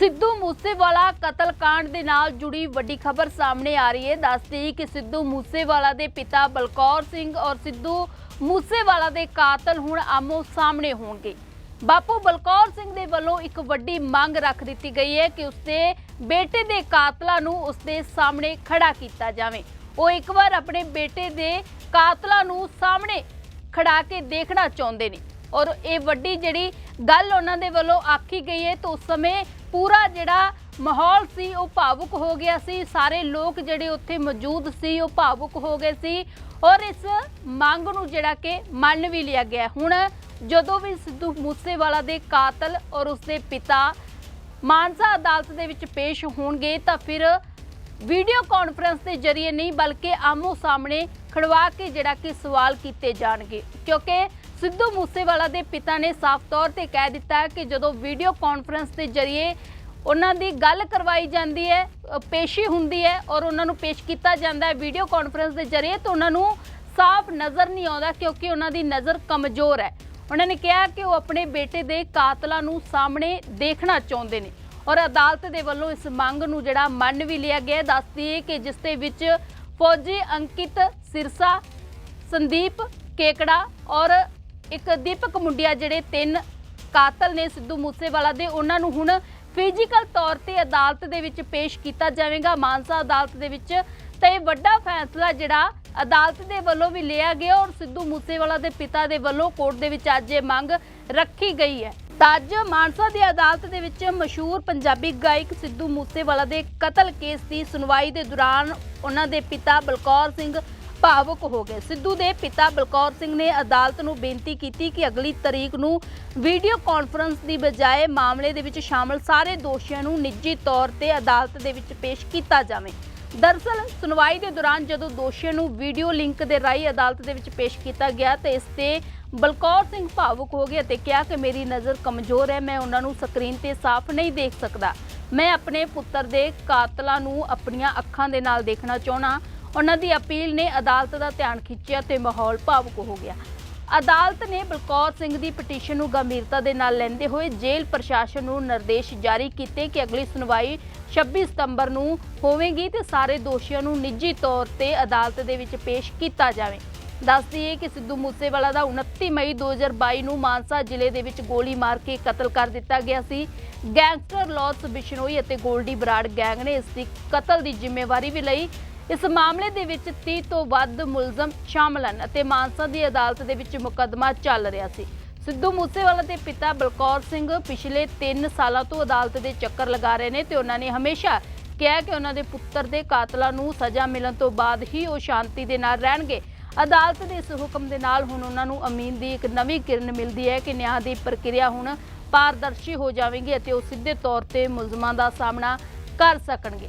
ਸਿੱਧੂ ਮੂਸੇਵਾਲਾ ਕਤਲकांड ਦੇ ਨਾਲ ਜੁੜੀ ਵੱਡੀ ਖਬਰ ਸਾਹਮਣੇ ਆ ਰਹੀ ਹੈ। ਦੱਸਦੀ ਕਿ ਸਿੱਧੂ ਮੂਸੇਵਾਲਾ ਦੇ ਪਿਤਾ ਬਲਕੌਰ ਸਿੰਘ ਔਰ ਸਿੱਧੂ ਮੂਸੇਵਾਲਾ ਦੇ ਕਾਤਲ ਹੁਣ ਆਮੋ ਸਾਹਮਣੇ ਹੋਣਗੇ। ਬਾਪੂ ਬਲਕੌਰ ਸਿੰਘ ਦੇ ਵੱਲੋਂ ਇੱਕ ਵੱਡੀ ਮੰਗ ਰੱਖ ਦਿੱਤੀ ਗਈ ਹੈ ਕਿ ਉਸਦੇ ਬੇਟੇ ਦੇ ਕਾਤਲਾਂ ਨੂੰ ਉਸਦੇ ਸਾਹਮਣੇ ਖੜਾ ਕੀਤਾ ਜਾਵੇ। ਉਹ ਇੱਕ ਵਾਰ ਆਪਣੇ ਬੇਟੇ ਦੇ ਕਾਤਲਾਂ ਨੂੰ ਸਾਹਮਣੇ ਖੜਾ ਕੇ ਦੇਖਣਾ ਚਾਹੁੰਦੇ ਨੇ। ਔਰ ਇਹ ਵੱਡੀ ਜਿਹੜੀ ਗੱਲ ਉਹਨਾਂ ਦੇ ਵੱਲੋਂ ਆਖੀ ਗਈ ਹੈ ਤਾਂ ਉਸ ਸਮੇਂ ਪੂਰਾ ਜਿਹੜਾ ਮਾਹੌਲ ਸੀ, ਉਹ ਭਾਵੁਕ ਹੋ ਗਿਆ ਸੀ। ਸਾਰੇ ਲੋਕ ਜਿਹੜੇ ਉੱਥੇ ਮੌਜੂਦ ਸੀ, ਉਹ ਭਾਵੁਕ ਹੋ ਗਏ ਸੀ। ਔਰ ਇਸ ਮੰਗ ਨੂੰ ਜਿਹੜਾ ਕਿ ਮੰਨ ਵੀ ਲਿਆ ਗਿਆ। ਹੁਣ ਜਦੋਂ ਵੀ ਸਿੱਧੂ ਮੂਸੇਵਾਲਾ ਦੇ ਕਾਤਲ ਔਰ ਉਸਦੇ ਪਿਤਾ ਮਾਨਸਾ ਅਦਾਲਤ ਦੇ ਵਿੱਚ ਪੇਸ਼ ਹੋਣਗੇ, ਤਾਂ ਫਿਰ ਵੀਡੀਓ ਕਾਨਫਰੰਸ ਦੇ ਜ਼ਰੀਏ ਨਹੀਂ, ਬਲਕਿ ਆਮੋ ਸਾਹਮਣੇ ਖੜਵਾ ਕੇ ਜਿਹੜਾ ਕਿ ਸਵਾਲ ਕੀਤੇ ਜਾਣਗੇ। ਕਿਉਂਕਿ ਸਿੱਧੂ ਮੂਸੇਵਾਲਾ ਦੇ ਪਿਤਾ ਨੇ ਸਾਫ਼ ਤੌਰ ਤੇ ਕਹਿ ਦਿੱਤਾ ਕਿ ਜਦੋਂ ਵੀਡੀਓ ਕਾਨਫਰੰਸ ਦੇ ਜ਼ਰੀਏ ਉਹਨਾਂ ਦੀ ਗੱਲ ਕਰਵਾਈ ਜਾਂਦੀ ਹੈ ਪੇਸ਼ੀ ਹੁੰਦੀ ਹੈ ਔਰ ਉਹਨਾਂ ਨੂੰ ਪੇਸ਼ ਕੀਤਾ ਜਾਂਦਾ ਹੈ ਵੀਡੀਓ ਕਾਨਫਰੰਸ ਦੇ ਜ਼ਰੀਏ, ਤਾਂ ਉਹਨਾਂ ਨੂੰ ਸਾਫ਼ ਨਜ਼ਰ ਨਹੀਂ ਆਉਂਦਾ ਕਿਉਂਕਿ ਉਹਨਾਂ ਦੀ ਨਜ਼ਰ ਕਮਜ਼ੋਰ ਹੈ ਉਹਨਾਂ ਨੇ ਕਿਹਾ ਕਿ ਉਹ ਆਪਣੇ ਬੇਟੇ ਦੇ ਕਾਤਲਾਂ ਨੂੰ ਸਾਹਮਣੇ ਦੇਖਣਾ ਚਾਹੁੰਦੇ ਨੇ ਔਰ ਅਦਾਲਤ ਦੇ ਵੱਲੋਂ ਇਸ ਮੰਗ ਨੂੰ ਜਿਹੜਾ ਮੰਨ ਵੀ ਲਿਆ ਗਿਆ ਹੈ। ਦੱਸਦੀ ਹੈ ਕਿ ਜਿਸ ਦੇ ਵਿੱਚ ਫੌਜੀ ਅੰਕਿਤ ਸਿਰਸਾ, ਸੰਦੀਪ ਕੇਕੜਾ ਔਰ ਇੱਕ ਦੀਪਕ ਮੁੰਡਿਆ ਜਿਹੜੇ ਤਿੰਨ ਕਾਤਲ ਨੇ ਸਿੱਧੂ ਮੂਸੇਵਾਲਾ ਦੇ, ਉਹਨਾਂ ਨੂੰ ਹੁਣ ਫਿਜ਼ੀਕਲ ਤੌਰ ਤੇ ਅਦਾਲਤ ਦੇ ਵਿੱਚ ਪੇਸ਼ ਕੀਤਾ ਜਾਵੇਗਾ। ਮਾਨਸਾ ਅਦਾਲਤ ਦੇ ਵਿੱਚ ਤਾਂ ਇਹ ਵੱਡਾ ਫੈਸਲਾ ਜਿਹੜਾ ਅਦਾਲਤ ਦੇ ਵੱਲੋਂ ਵੀ ਲਿਆ ਗਿਆ ਔਰ ਸਿੱਧੂ ਮੂਸੇਵਾਲਾ ਦੇ ਪਿਤਾ ਦੇ ਵੱਲੋਂ ਕੋਰਟ ਦੇ ਵਿੱਚ ਅੱਜ ਇਹ ਮੰਗ ਰੱਖੀ ਗਈ ਹੈ। ਤਾਂ ਅੱਜ ਮਾਨਸਾ ਦੀ ਅਦਾਲਤ ਦੇ ਵਿੱਚ ਮਸ਼ਹੂਰ ਪੰਜਾਬੀ ਗਾਇਕ ਸਿੱਧੂ ਮੂਸੇਵਾਲਾ ਦੇ ਕਤਲ ਕੇਸ ਦੀ ਸੁਣਵਾਈ ਦੇ ਦੌਰਾਨ ਉਹਨਾਂ ਦੇ ਪਿਤਾ ਬਲਕੌਰ ਸਿੰਘ ਭਾਵੁਕ ਹੋ ਗਏ। ਸਿੱਧੂ ਦੇ ਪਿਤਾ ਬਲਕੌਰ ਸਿੰਘ ਨੇ ਅਦਾਲਤ ਨੂੰ ਬੇਨਤੀ ਕੀਤੀ ਕਿ ਅਗਲੀ ਤਰੀਕ ਨੂੰ ਵੀਡੀਓ ਕਾਨਫਰੰਸ ਦੀ ਬਜਾਏ ਮਾਮਲੇ ਦੇ ਵਿੱਚ ਸ਼ਾਮਲ ਸਾਰੇ ਦੋਸ਼ੀਆਂ ਨੂੰ ਨਿੱਜੀ ਤੌਰ ਤੇ ਅਦਾਲਤ ਦੇ ਵਿੱਚ ਪੇਸ਼ ਕੀਤਾ ਜਾਵੇ। ਦਰਸਲ, ਸੁਣਵਾਈ ਦੇ ਦੌਰਾਨ ਜਦੋਂ ਦੋਸ਼ੀਆਂ ਨੂੰ ਵੀਡੀਓ ਲਿੰਕ ਦੇ ਰਾਹੀਂ ਅਦਾਲਤ ਦੇ ਵਿੱਚ ਪੇਸ਼ ਕੀਤਾ ਗਿਆ ਤੇ ਇਸ ਤੇ ਬਲਕੌਰ ਸਿੰਘ ਭਾਵੁਕ ਹੋ ਗਏ ਅਤੇ ਕਿਹਾ ਕਿ ਮੇਰੀ ਨਜ਼ਰ ਕਮਜ਼ੋਰ ਹੈ, ਮੈਂ ਉਹਨਾਂ ਨੂੰ ਸਕਰੀਨ ਤੇ ਸਾਫ਼ ਨਹੀਂ ਦੇਖ ਸਕਦਾ। ਮੈਂ ਆਪਣੇ ਪੁੱਤਰ ਦੇ ਕਾਤਲਾਂ ਨੂੰ ਆਪਣੀਆਂ ਅੱਖਾਂ ਦੇ ਨਾਲ ਦੇਖਣਾ ਚਾਹਣਾ ਉਹਨਾਂ ਦੀ ਅਪੀਲ ਨੇ ਅਦਾਲਤ ਦਾ ਧਿਆਨ ਖਿੱਚਿਆ ਤੇ ਮਾਹੌਲ ਭਾਵੁਕ ਹੋ ਗਿਆ। ਅਦਾਲਤ ਨੇ ਬਲਕੌਰ ਸਿੰਘ ਦੀ ਪਟੀਸ਼ਨ ਨੂੰ ਗੰਭੀਰਤਾ ਦੇ ਨਾਲ ਲੈਂਦੇ ਹੋਏ ਜੇਲ੍ਹ ਪ੍ਰਸ਼ਾਸਨ ਨੂੰ ਨਿਰਦੇਸ਼ ਜਾਰੀ ਕੀਤੇ ਕਿ ਅਗਲੀ ਸੁਣਵਾਈ 26 ਸਤੰਬਰ ਨੂੰ ਹੋਵੇਗੀ ਤੇ ਸਾਰੇ ਦੋਸ਼ੀਆਂ ਨੂੰ ਨਿੱਜੀ ਤੌਰ ਤੇ ਅਦਾਲਤ ਦੇ ਵਿੱਚ ਪੇਸ਼ ਕੀਤਾ ਜਾਵੇ। ਦੱਸਦੀ ਹੈ ਕਿ ਸਿੱਧੂ ਮੂਸੇਵਾਲਾ ਦਾ 29 ਮਈ 2022 ਨੂੰ ਮਾਨਸਾ ਜ਼ਿਲ੍ਹੇ ਦੇ ਵਿੱਚ ਗੋਲੀ ਮਾਰ ਕੇ ਕਤਲ ਕਰ ਦਿੱਤਾ ਗਿਆ ਸੀ। ਗੈਂਗਸਟਰ ਲੌਰੈਂਸ ਬਿਸ਼ਨੋਈ ਅਤੇ ਗੋਲਡੀ ਬਰਾੜ ਗੈਂਗ ਨੇ ਇਸ ਦੀ ਕਤਲ ਦੀ ਜ਼ਿੰਮੇਵਾਰੀ ਵੀ ਲਈ ਇਸ ਮਾਮਲੇ ਦੇ ਵਿੱਚ 30 ਤੋਂ ਵੱਧ ਮੁਲਜ਼ਮ ਸ਼ਾਮਲ ਹਨ ਅਤੇ ਮਾਨਸਾ ਦੀ ਅਦਾਲਤ ਦੇ ਵਿੱਚ ਮੁਕੱਦਮਾ ਚੱਲ ਰਿਹਾ ਸੀ। ਸਿੱਧੂ ਮੂਸੇਵਾਲਾ ਦੇ ਪਿਤਾ ਬਲਕੌਰ ਸਿੰਘ ਪਿਛਲੇ 3 ਸਾਲਾਂ ਤੋਂ ਅਦਾਲਤ ਦੇ ਚੱਕਰ ਲਗਾ ਰਹੇ ਨੇ ਤੇ ਉਹਨਾਂ ਨੇ ਹਮੇਸ਼ਾ ਕਿਹਾ ਕਿ ਉਹਨਾਂ ਦੇ ਪੁੱਤਰ ਦੇ ਕਾਤਲਾਂ ਨੂੰ ਸਜ਼ਾ ਮਿਲਣ ਤੋਂ ਬਾਅਦ ਹੀ ਉਹ ਸ਼ਾਂਤੀ ਦੇ ਨਾਲ ਰਹਿਣਗੇ। ਅਦਾਲਤ ਦੇ ਇਸ ਹੁਕਮ ਦੇ ਨਾਲ ਹੁਣ ਉਹਨਾਂ ਨੂੰ ਅਮੀਨ ਦੀ ਇੱਕ ਨਵੀਂ ਕਿਰਨ ਮਿਲਦੀ ਹੈ ਕਿ ਨਿਆਂ ਦੀ ਪ੍ਰਕਿਰਿਆ ਹੁਣ ਪਾਰਦਰਸ਼ੀ ਹੋ ਜਾਵੇਗੀ ਅਤੇ ਉਹ ਸਿੱਧੇ ਤੌਰ ਤੇ ਮੁਲਜ਼ਮਾਂ ਦਾ ਸਾਹਮਣਾ ਕਰ ਸਕਣਗੇ।